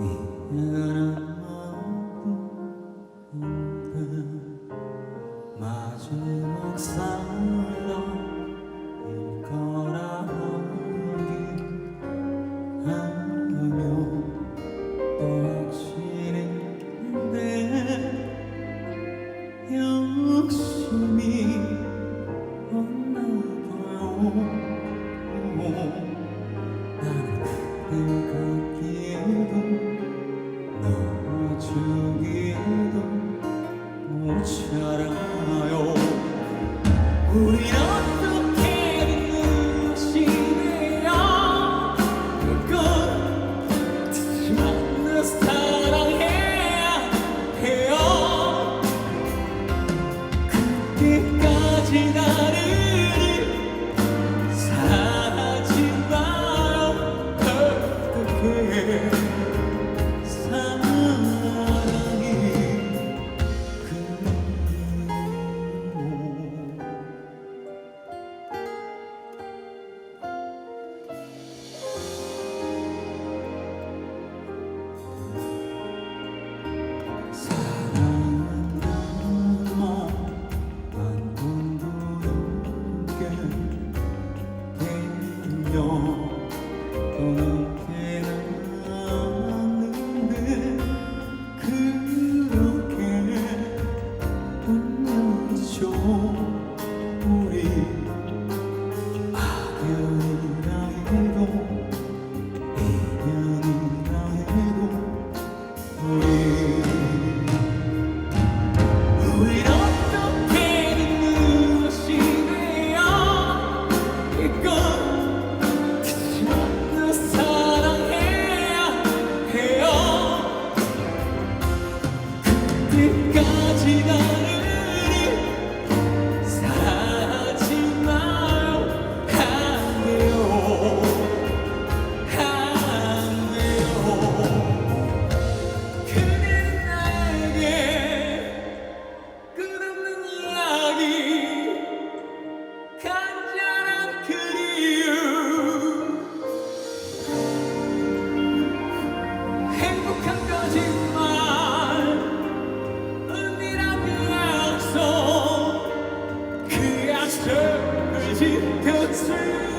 미안한 마음 마지막 사랑일 거라. 하긴 않으면 또 확신인데 욕심이 없나 봐요. 우리 울며 교는 어디까지 가는 깊은 슬